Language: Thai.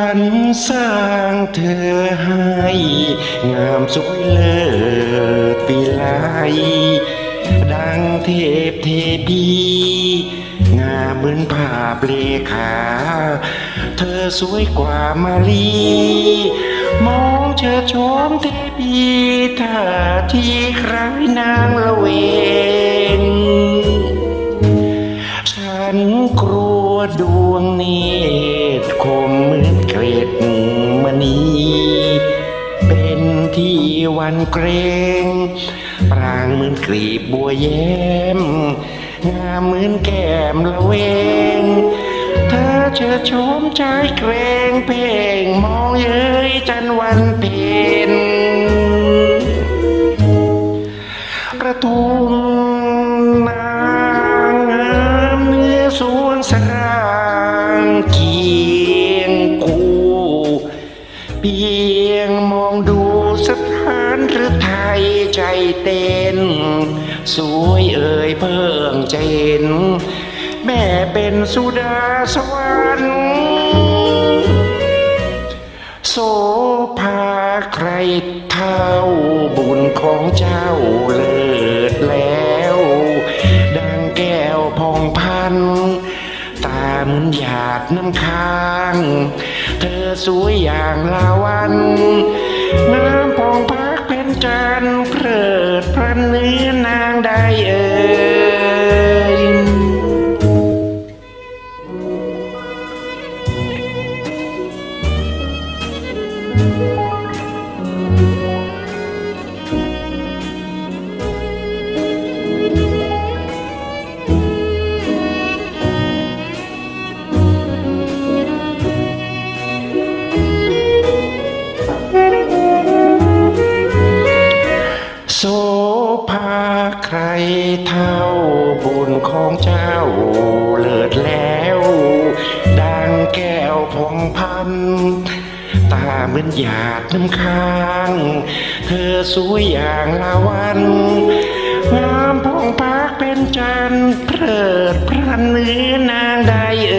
รรค์สร้างเธอให้ งามสวยเลิศปีไลดังเทพเทพีงามเหมือนภาพเลขา เธอสวยกว่ามาลีมองเธอชมเทพีท่าทีคล้ายนางละเวงฉันกลัวดวงเนตรคม ร็ดมณีเป็นที่วันเกรงปรางเหมือนกลีบบัวแย้มงามเหมือนแก้มละเวงเธอเชิดชมใจเกรงเพ่งมองเย้ยจันวันเพ็ญกระทงนางงามเนื้อสวงสร้างเานหรือไทยใจเต้น สวยเอ่ยเพิ่งใจเห็น แม่เป็นสุดาสวรรค์โสภาใครเท่าบุญของเจ้าเลิศแล้ว ดังแก้วพองพัน ตาเหมือนหยาดน้ำค้าง เธอสวยอย่างลาวัน เท่าบุญของเจ้าเลิศแล้ว ดังแก้วพองพัน ตาเหมือนหยาดน้ำค้าง เธอสวยอย่างละวัน งามพองพักเป็นจันทร์เพลิดเพลินเนื้อนางใดเอ